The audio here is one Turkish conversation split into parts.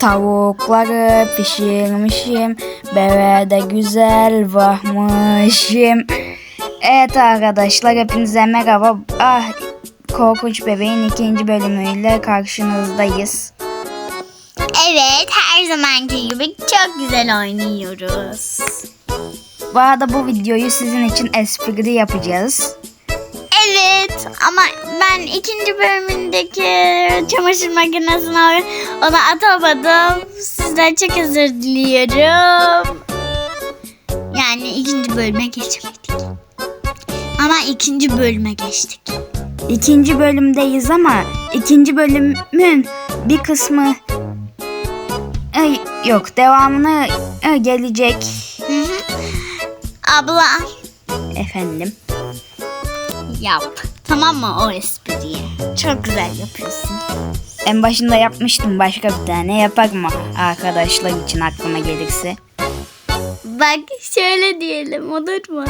Tavukları pişirmişim. Bebe de güzel bakmışım. Evet arkadaşlar hepinize merhaba. Ah Korkunç Bebeğin ikinci bölümüyle karşınızdayız. Evet her zamanki gibi çok güzel oynuyoruz. Bu arada bu videoyu sizin için espri yapacağız. Evet ama ben ikinci bölümündeki çamaşır makinesine onu atamadım. Sizden çok özür diliyorum. Yani ikinci bölüme geçemedik. Ama ikinci bölüme geçtik. İkinci bölümdeyiz ama ikinci bölümün bir kısmı Ay, yok devamını e, gelecek Hı hı. Abla efendim. yap. Tamam mı o espriyi? Çok güzel yapıyorsun. En başında yapmıştım başka bir tane yaparım arkadaşlar için aklıma gelirse. Bak şöyle diyelim olur mu?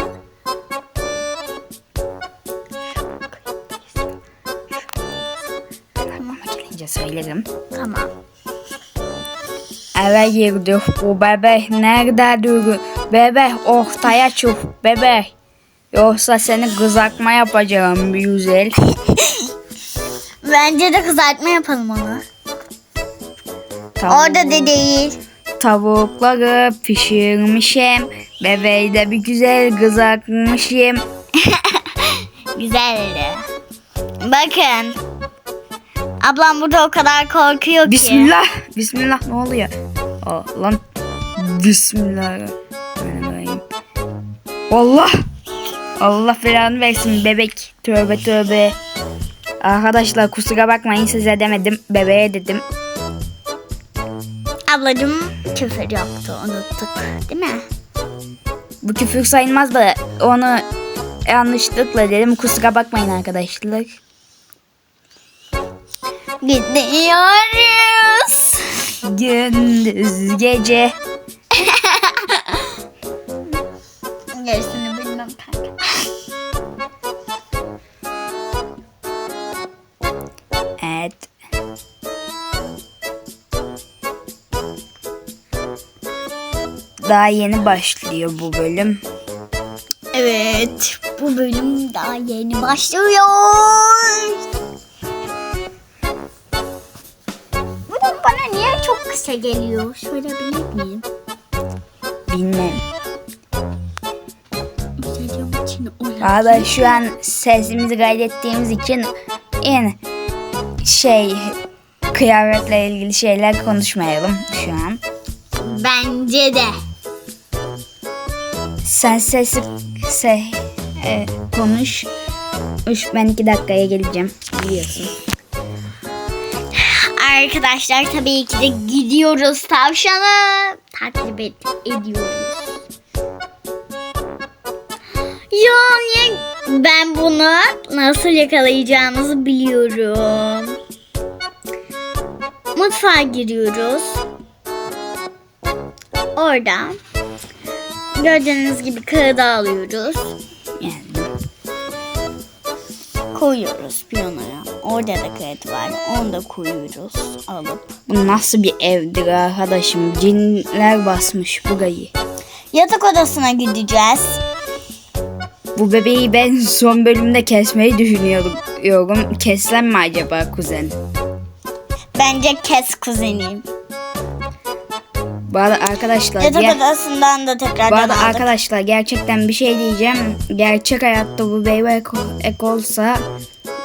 Aklıma gelince söylerim. Tamam. Eve girdik bu bebek nerede durur? Bebek ortaya çık bebek. Yoksa seni kızartma yapacağım bir güzel. Bence de kızartma yapalım onu. Tavuk- Orada da değil. Tavukları pişirmişim. Bebeği de bir güzel kızartmışım. Güzeldi. Bakın. Ablam burada o kadar korkuyor ki. Bismillah. Bismillah ne oluyor? Aa, lan. Bismillahirrahmanirrahim. Allah. Allah belanı versin bebek. Tövbe tövbe. Arkadaşlar kusura bakmayın size demedim. Bebeğe dedim. Ablacığım küfür yaptı unuttuk değil mi? Bu küfür sayılmaz da onu yanlışlıkla dedim. Kusura bakmayın arkadaşlar. Gidiyoruz. Gündüz gece. Kanka. Evet. Daha yeni başlıyor bu bölüm. Evet bu bölüm daha yeni başlıyor. Bu da bana niye çok kısa geliyor? Sorabilir miyim? Bilmem. Valla şu an sesimizi kaydettiğimiz için en şey kıyafetle ilgili şeyler konuşmayalım şu an. Bence de. Sen sesi se, e, konuş. Üç, ben iki dakikaya geleceğim biliyorsun. Arkadaşlar tabii ki de gidiyoruz tavşanı. Takip Ya niye ben bunu nasıl yakalayacağımızı biliyorum. Mutfağa giriyoruz. Oradan gördüğünüz gibi kağıdı alıyoruz. Yani Koyuyoruz piyanoya. Orada da kağıt var. Onu da koyuyoruz alıp. bu nasıl bir evdir arkadaşım? Cinler basmış burayı. Yatak odasına gideceğiz. Bu bebeği ben son bölümde kesmeyi düşünüyorum. Yorum. Kessem mi acaba kuzen? Bence kes kuzenim. Bu arada arkadaşlar Yatak ger- odasından da bu tekrardan arada aldık. arkadaşlar gerçekten bir şey diyeceğim. Gerçek hayatta bu bebeğe ek, ek olsa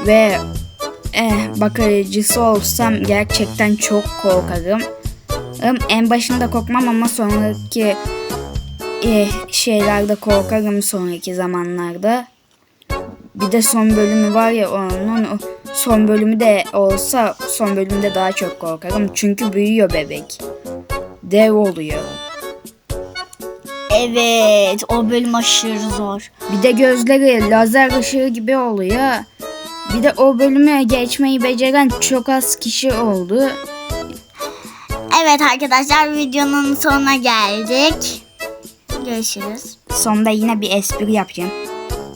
ve eh, bakıcısı olsam gerçekten çok korkarım. En başında korkmam ama sonraki eh, şeylerde korkarım sonraki zamanlarda. Bir de son bölümü var ya onun son bölümü de olsa son bölümde daha çok korkarım. Çünkü büyüyor bebek. Dev oluyor. Evet o bölüm aşırı zor. Bir de gözleri lazer ışığı gibi oluyor. Bir de o bölümü geçmeyi beceren çok az kişi oldu. Evet arkadaşlar videonun sonuna geldik. Görüşürüz. Sonunda yine bir espri yapacağım.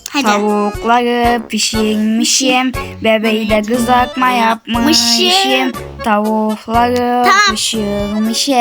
Hadi. Tavukları pişirmişim. Bebeği de kızartma yapmışım. tavukları Tamam. pişirmişim.